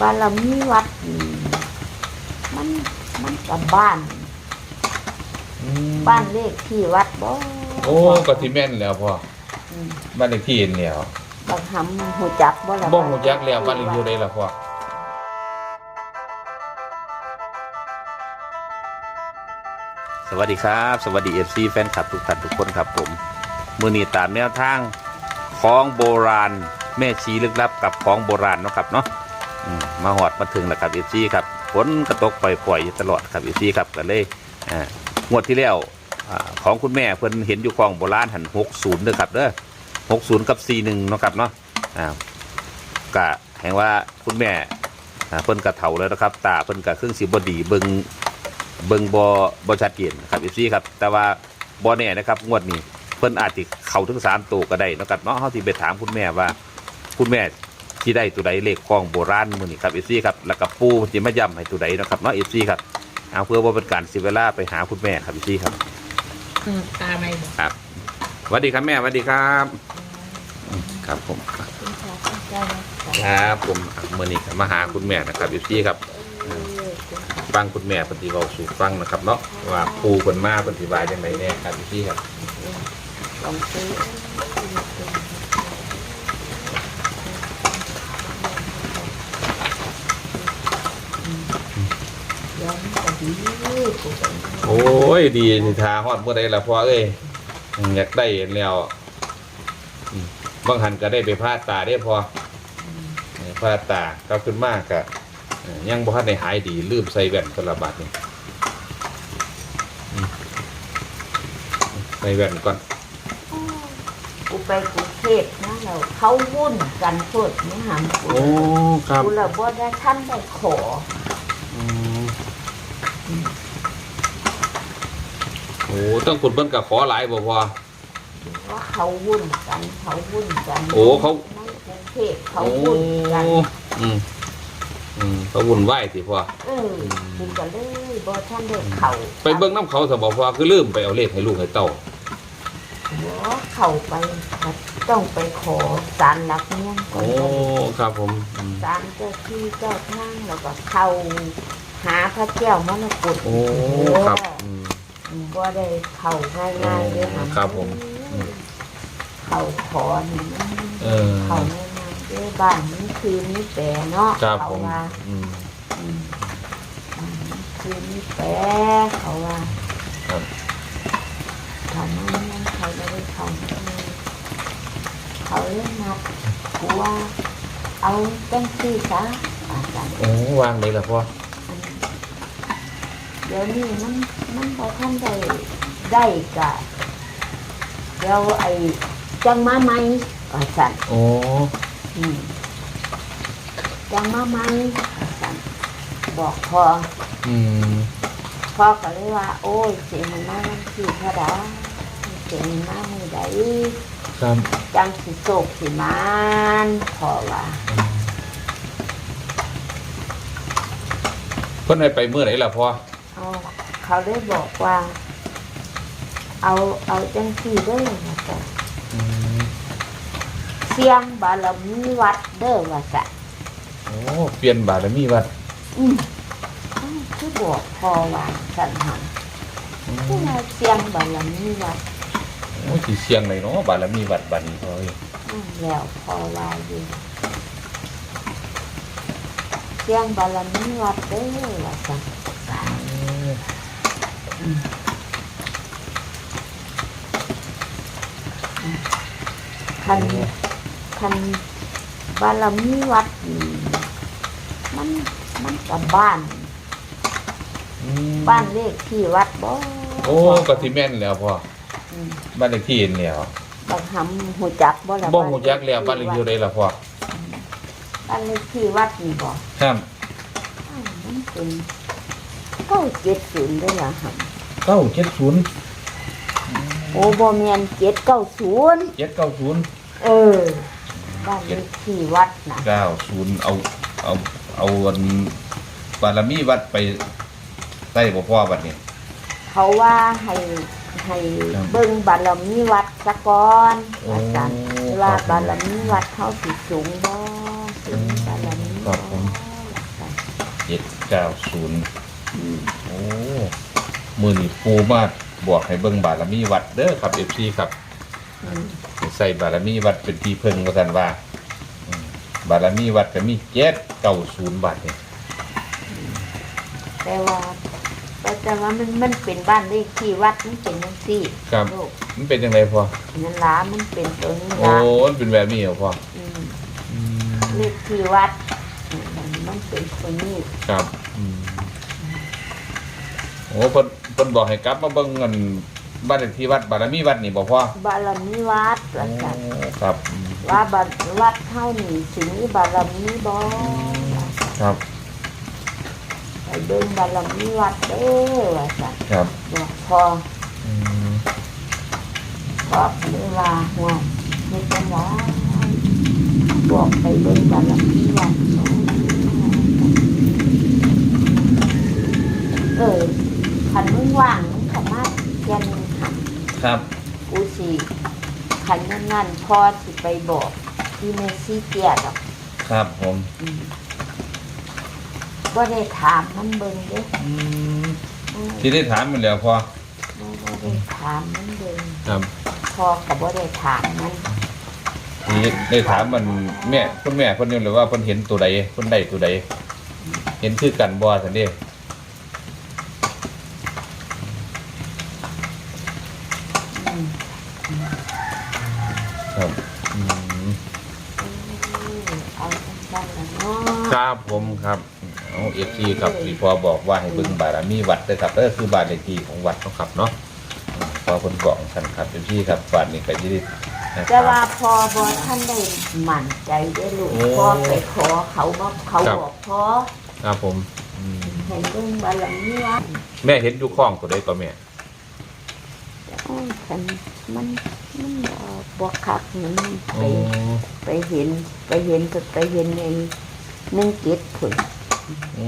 บารมีวัดนี่มันมันกับบ้าน อืมบ้านเลขที่วัดบ่โอ้ก็ที่แม่นแล้วพ่ออืมบ้านเลขที่เห็นแล้วบางหำหูจักบ่ล่ะบ่ฮู้จักแล้วบ้านเลขที่ใดล่ะพ่อสวัสดีครับ สวัสดีเอฟซีแฟนคลับทุกท่านทุกคนครับผม มือนีตามแนวทางของโบราณ แม่ชีลึกลับกับของโบราณเนาะครับเนาะอื มาหอดมาถึงแล้วครับเอฟซีครับฝนกระตกปล่อยๆตลอดครับเอฟซีครับกันเลยอ่างวดที่แล้วอของคุณแม่เพิ่นเห็นอยู่ของโบราณหันหกศูนย์เด้อครับเด้อหกศูนย์กับสี่หนึ่งเนาะครับเนาะอ่ากะแห่งว่าคุณแม่เพิ่นกระเถาแล้วนะครับ ตาเพิ่นกะเครื่องสีบดีเบิงเบิงบอบชัดเจนครับเอฟซีครับ แต่ว่าบอแน่นะครับงวดนี้เพิ่นอาจจะเข้าถึงสามตัวก็ได้เนาะครับเนาะเฮาสิไปถามคุณแม่ว่า คุณแม่ ที่ได้ตัวใดเลขของโบราณมื้อนี้ครับเอฟซีครับแล้วก็ปูเพิ่นสิมาย้ำให้ตัวใดเนาะครับเนาะเอฟซีครับเอาเพื่อว่าเป็นการเสียเวลาไปหาคุณแม่ครับเอฟซีครับอืมตาไม่บอกครับสวัสดีครับแม่สวัสดีครับอืมครับผมคุณพระคุณเจ้านะครับผมอะมื้อนี้ก็มาหาคุณแม่นะครับเอฟซีครับเออคุณพระฟังคุณแม่ปฏิเว้าสู่ฟังนะครับเนาะว่าปูเพิ่นมาปฏิบายจังไดแน่ครับเอฟซีครับ ลองซื้อ โอ้ยดีสิทาฮอดเมื่อใดล่ะพ่อเอ้ยอยากได้แล้วอืมบางหันก็ได้ไปพาดตาได้พอเออพาดตากลับขึ้นมากก็เอ่อยังบ่ทันได้หายดีลืมใส่แว่นตละบาดนี่อืมใส่แว่นก่อนกูไปกรุงเทพนะเราเขาวุ่นกันเพิดนี่หำกูโอ้ครับกูละบ่ได้ท่านได้ขออืมโอ้ต้องคุณเบิ้นกับขอหลายบ่พอ ว่าเขาวุ่นกันเขาวุ่นกันโอ้เขา ในกรุงเทพเขาโอ้วุ่นกันอืมอืมเขาวุ่นวายสิพ่อเออกูก็เลยบ่ท่านได้เขาไปเบิ้งน้ำเขาสบพ่อคือลืมไปเอาเลขให้ลูกให้เต้าบ่เข้าไปต้องไปขอศาลหลักเมืองก่อโอ้นครับผมอืมศาลเจ้าที่เจ้าทางแล้วก็เข้าหาพระเจ้ามรกตโอ้ครับอืม บ่ได้เข้าง่ายๆเลยค่ะครับผมอืมเข้าขอนี่มันเออเข้าง่ายๆเด้อบ้านนี้คือนี้แปรเนาะครับเขาผมว่าอืม อืมอืมคือนี้แปรเขาว่าครับ เขานั้นนั้นเขาไม่ได้เขาไม่ได้เขาเล่นนัดกูว่าเอาจังซี่ซะอาจารย์โอ้วางเลยล่ะพ่อ เดี๋ยวนี้มันมันพอท่านได้ได้กะเดี๋ยวไอ้จังมาไหมอาจารย์โอ้อืมจังมาไหมอาจารย์บอกพออืมพ่อก็เลยว่า โอ้ยเสียมันมาวันที่เท่าไดเสียมันมามือใดครับจังสิโศกสิมานพอว่า เพิ่นให้ไปเมื่อไหร่ล่ะพ่อ เอาเขาได้บอกว่า เอาเอาจังสี่เด้อว่าจะอืมเสียงบารมีวัดเด้อว่าจะโอ้เปลี่ยนบารมีวัดอืมอ้าวคือบอกพอว่าสันหันอืคือมว่าเสียงบารมีวัดโอ้สิเสียงไหนเนาะบารมีวัดบัดนี้พ่อเอ้ยนั่นแล้วพอว่าอยู่เสียงบารมีวัดเด้อว่าจะ คันคันบารมีวัดนี่มันมันกับบ้าน อืมบ้านเลขที่วัดบ่โอ้ก็ที่แม่นแล้วพ่ออืมบ้านเลขที่เห็นแล้วบางหำหูจักบ่ล่ะบ่ฮู้จักแล้วบ้านเลขที่ใดล่ะพ่อบ้านเลขที่วัดนี่บ่ครับอ้าวมันเป็นเก้าเจ็ดศูนย์ได้ละห เก้าเจ็ดศูนย์ำโอ้บ่แม่นเจ็ดเก้าศูนย์เจ็ดเก้าศูนย์เออบ้านเลขที่วัดน่ะเก้าศูนย์เอาเอาเอาอันบารมีวัดไปใต้บ่พ่อบัดนี้เขาว่าให้ให้ครับเบิ่งบารมีวัดซะก่อนโอ้อาจารย์ว่าบารมีวัดเขาสิสูงบ่สูงบารมีครับผมบเจ็ดเก้าศูนย์อืมโอ้ มือนี่ปูมาบอกให้เบิ่งบารมีวัดเด้อครับเอฟซีครับอืมใส่บารมีวัดเป็นที่เพิ่งก็กันว่าอืมบารมีวัดก็มีเจ็ดเก้าศูนย์บาทเนี่ยแต่ว่าแต่ว่ามันมันเป็นบ้านเลขที่วัดมันเป็นจังซี่ครับลูกมันเป็นยังไงพอนั่นล่ะมันเป็นตัวนี้โอ้ล่ะมันเป็นแบบนี้เหรอพ่ออืมอืมเลขที่วัดอืมมันเป็นตัวนี้ครับอืม โอ้เพิ่นเพิ่นบอกให้กลับมาเบิ่งเงินบ้านเลขที่วัดบารมีวัดนี่บ่พ่อบารมีวัดโอ้ว่าซั่นครับอืมว่าบัดวัดเท่านี้สิมีบารมีบ่ครับไปเบิ่งบารมีวัดเด้อว่าซั่นครับบอกพออืมพอเลยว่าห่วงไม่จังไดบอกไปเบิ่งบารมีวัดเออ คันมึงว่างมึงสามารถเรียนหันครับ กูสิคันนั้นนั่นพ่อสิไปบอกที่เมซี่เกียดอกครับผมอืมบ่ได้ถามมันเบิ่งเด้อืมอืมที่ได้ถามมันแล้วพ่อบ่ได้ถามมันเบิ่งครับพ่อก็บ่ได้ถามมันที่ได้ถามมันแม่คุณแม่เพิ่นอยู่หรือว่าเพิ่นเห็นตัวใดเพิ่นได้ตัวใดเห็นคือกันบ่ซั่นเด้ อืม ครับอืม เอาสั้นๆแล้วเนาะครับผมครับเอาเอฟซีครับที่พอบอกว่าให้เบิ่งบารมีวัดเด้อครับเออคือบ้านเลขที่ของวัดเนาะครับเนาะอืมพอเพิ่นบอกสั่นครับเอฟซีครับวัดนี่ก็สิได้นะคแต่รับว่าพอบ่ท่านได้มั่นใจได้อลูกโอ้พ่อไปขอเขามาเขาครับ บอกพ่อครับผมอืมเห็นเบิ่งบารมีวัดแม่เห็นอยู่ข้องตัวใดก็แม่ โอ้ยฉันมันมันบ่บ่คักนี่มันไปโอ้ไปเห็นไปเห็นไปเห็นในหนึ่งเจ็ดผลโอ้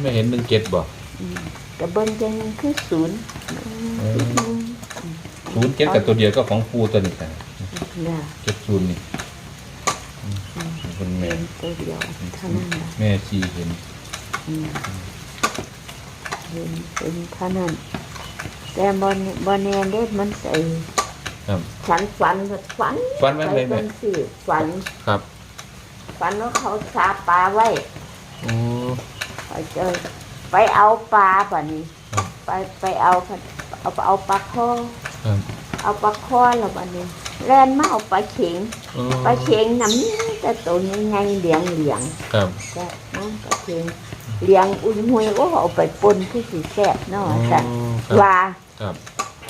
แม่เห็น17บ่กระเบิ้งจังคือศูนย์อืม07กับตัวเดียวก็ของปูตัวนี้กันเนี่ย70นี่อืมคุณแม่เป็นตัวเดียวเท่านั้นแหละแม่ชีเห็นอืมเห็นเป็นเท่านั้น แต่บนบนแนนเด็ดมันใส่ครับ ฉันฝันก็ฝันฝันว่าอะไรแม่ เป็นสิฝันครับฝันว่าเขาซาปลาไว้โอ้ ไปเจอไปเอาปลาแบบนี้ครับ ไปไปเอาเอาเอาปลาข้อครับเอาปลาข้อแล้วบัดนี้แล่นมาเอาปลาเข็งโอ้ปลาเข็งน้ำแต่ตัวนี้ไงเหลียงเหลียงครับแต่น้ำปลาเข็งเหลียงอุ้ยหุยก็เอาไปปนที่สีแซ่บเนาะแต่ครับว่า ครับ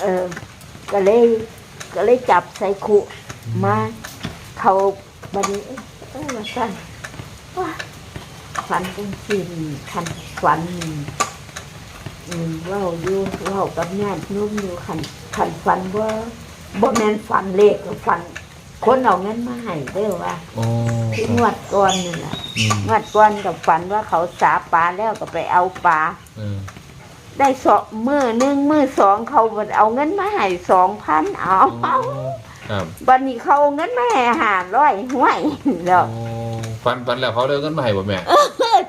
เออ ก็เลย ก็เลยจับใส่ขุมา เขาบัดนี้เอ้ยเอ้ยว่าสั่นว่าฝันเป็นสิ่งคันฝันนี่อืมเล่าอยู่เล่ากับญาติโนุ่มอยู่คันคันฝันว่าบ่แม่นฝันเลขหรอกฝัน คนเอาเงินมาให้เด้อว่าโอ้ที่คงรับวดก่อนนี่แหละอืมงวดก่อนกับฝันว่าเขาสาปลาแล้วก็ไปเอาปลา เออ ได้สองมือหนึ่งมือสองเขาเอาเงินมาให้สองพันเอาเอาครับบันนี้เขาเอาเงินมาให้ห้าร้อยห้วยแล้วโอ้ฟันฟันแล้วเขาเลิกกันมาให้บ่แม่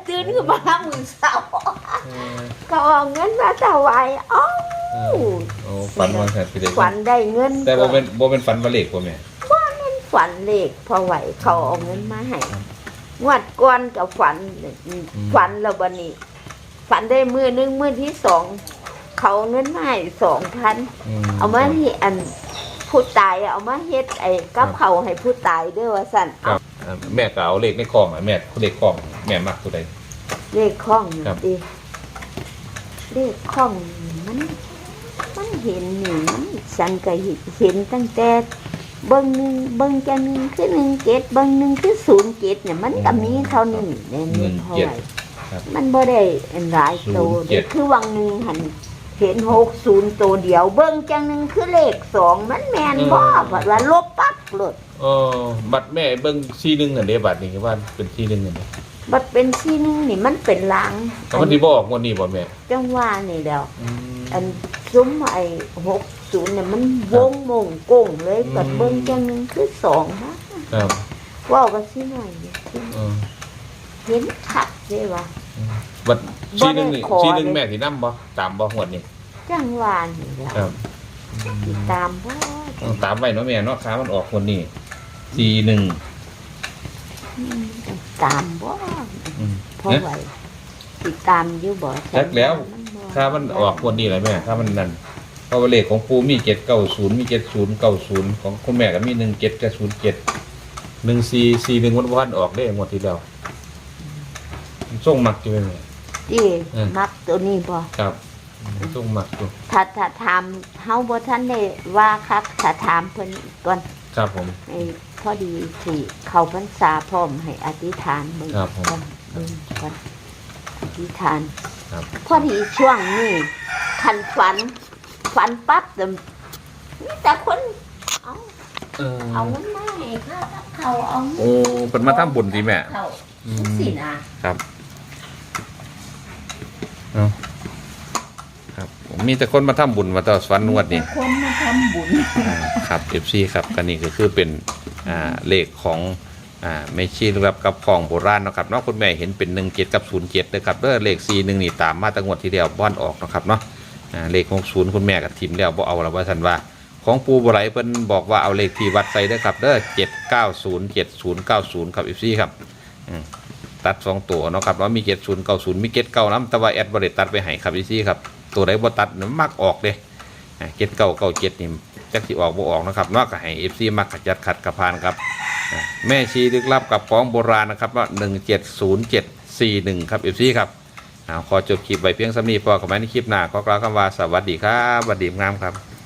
ตื่นขึ้นมามือเศร้าเออเขาเอาเงินมาถวายเอ้าเออโอ้ฟันวันแสนปีเด็กฝันได้เงิน แต่บ่เป็นบ่เป็นฟันวาเล็กบ่แม่ฝันเลขพอไหวเขาเอาเงินมาให้งวดก่อนกับฝันฝันแล้วบันนี้ ฝันได้มือหนึงมือที่สองเขาเอาเงินมาให้สองพันเอามาที่อันผู้ตายเอามาเฮ็ดไอ้กับเขาวให้ผู้ตายเด้วยว่าสั่นครับเอ่อแม่ก็เอาเลขในคลองอะแม่เลขคลองแม่มักตัวใดเลขข้องครับดิเลขข้องมันมันเห็นนี่มันฉันก็เห็นตั้งแต่เบิ้งหนึ่งเบิ้งจะหนึ่งคือหนึ่งเกตเบิ้งหนึ่งคือศูนย์เกตเนี่ยมันก็มีเท่านี้เนี่ยนี่เท่าไหร่มันบ่ได้อันหลายโตเด้คือวังหนึ่งหันเห็นหกศูนย์ตัวเดียว เบิ้งจังหนึ่งคือเลขสองมันแมนบ่เพราะว่าลบปั๊บเลยเออบัตรแม่เบิ่งซีหนึงนั่นเด้บัตรนี่คือว่าเป็นซีหนึงนั่นเด้บัดเป็นที่หนึงนี่มันเป็นหลังแต่มันสิบ่ออกงวดนี้บ่แม่จังว่านี่แล้ว อืม อันซุ้มไอ้หกศูนย์เนี่ยมันวงมงโก้งเลยอืม กัดเบิ้งจังหนึงคือสองนะครับว่าวกันสิหน่อยดิเออเห็นขัด เลยว่าบัดบ่ซีหนึงนี่ได้ขอซีหนึงเลย แม่สินํบ่ตามบ่หวดนี่จังหวานี่ล่ะครับติดตามบ่ต้องตามไว้เนาะแม่เนาะค้ามันออกคนนี้ซีหนึ่งอืมตามบ่อืม เพราะไว้ติดตามอยู่บ่จักแล้วมันบ่ถ้ามันออกคนนี้แหละแม่ถ้ามันนั่นเพราะว่าเลขของปูมีเจ็ดเก้าศูนย์มีเจ็ดศูนย์เก้าศูนย์ของคุณแม่ก็มีหนึ่งเจ็ดกับศูนย์เจ็ดหนึ่งซีซีหนึ่งวันวันออกได้หมดทีเดียวมัน ส่งมักอยู่ไหมแม่ที่เออ มักตัวนี้บ่ครับมันส่งมักอยู่ถ้าถ้าถามเฮาบ่ทันได้ว่าครับถ้าถามเพิ่นก่อนครับผม ไอ้พอดีสิเข้าพรรษาพร้อมให้อธิษฐานเบิ่งครับผมก่อนเบิ่งก่อนอธิษฐานครับ พอดีช่วงนี้คันฝัน ฝันปั๊บแต่มีแต่คนเอาเออเอาเงินมาให้ค่ากับเขาวเอาเงิน โอ้เป็นมาทำบุญสิแม่ เขาอืจังมสินะครับ เอาครับผมมีแต่คนมาทำบุญมาต่อสวรรค์นวดนี่ คนมาทำบุญอ่าครับเอฟซีครับกันนี่ก็คือเป็นอ่าเลขของอ่าไม่ชีรับกับของโบราณเนาะครับเนาะคุณแม่เห็นเป็นหนึ่งเจ็ดกับศูนย์เจ็ดนะครับเด้อเลขสี่หนึ่งนี่ตามมาตั้งวดทีเดียวบ้อนออกเนาะครับเนาะอ่าเลขของศูนย์คุณแม่กับทีมแล้วบ่เอาแล้วว่าท่านว่า ของปูบไหลเพิ่นบอกว่าเอาเลขที่วัดใส่เด้อครับเด้อเจ็ดเก้าศูนย์เจ็ดศูนย์เก้าศูนย์ครับเอฟซีครับอืม ตัดสองตัวเนาะครับว่ามีเจ็ดศูนย์เก้าศูนย์มีเจ็ดเก้าน้ำแต่ว่าแอดบริตัดไปให้ครับเอฟซีครับตัวใดบ่ตัดมันมักออกเด้เจ็ดเก้าเก้าเจ็ดนี่จักสิออกบ่ออกนะครับนอกจากให้เอฟซีมักขจัดขัดกระพานครับแม่ชีลึกลับกับของโบราณนะครับว่าหนึ่งเจ็ดศูนย์เจ็ดสี่หนึ่งครับเอฟซีครับขอจบคลิปไว้เพียงสำนีพอกับแม่ในคลิปหน้าขอกล่าวคำว่าสวัสดีครับสวัสดีงามครับ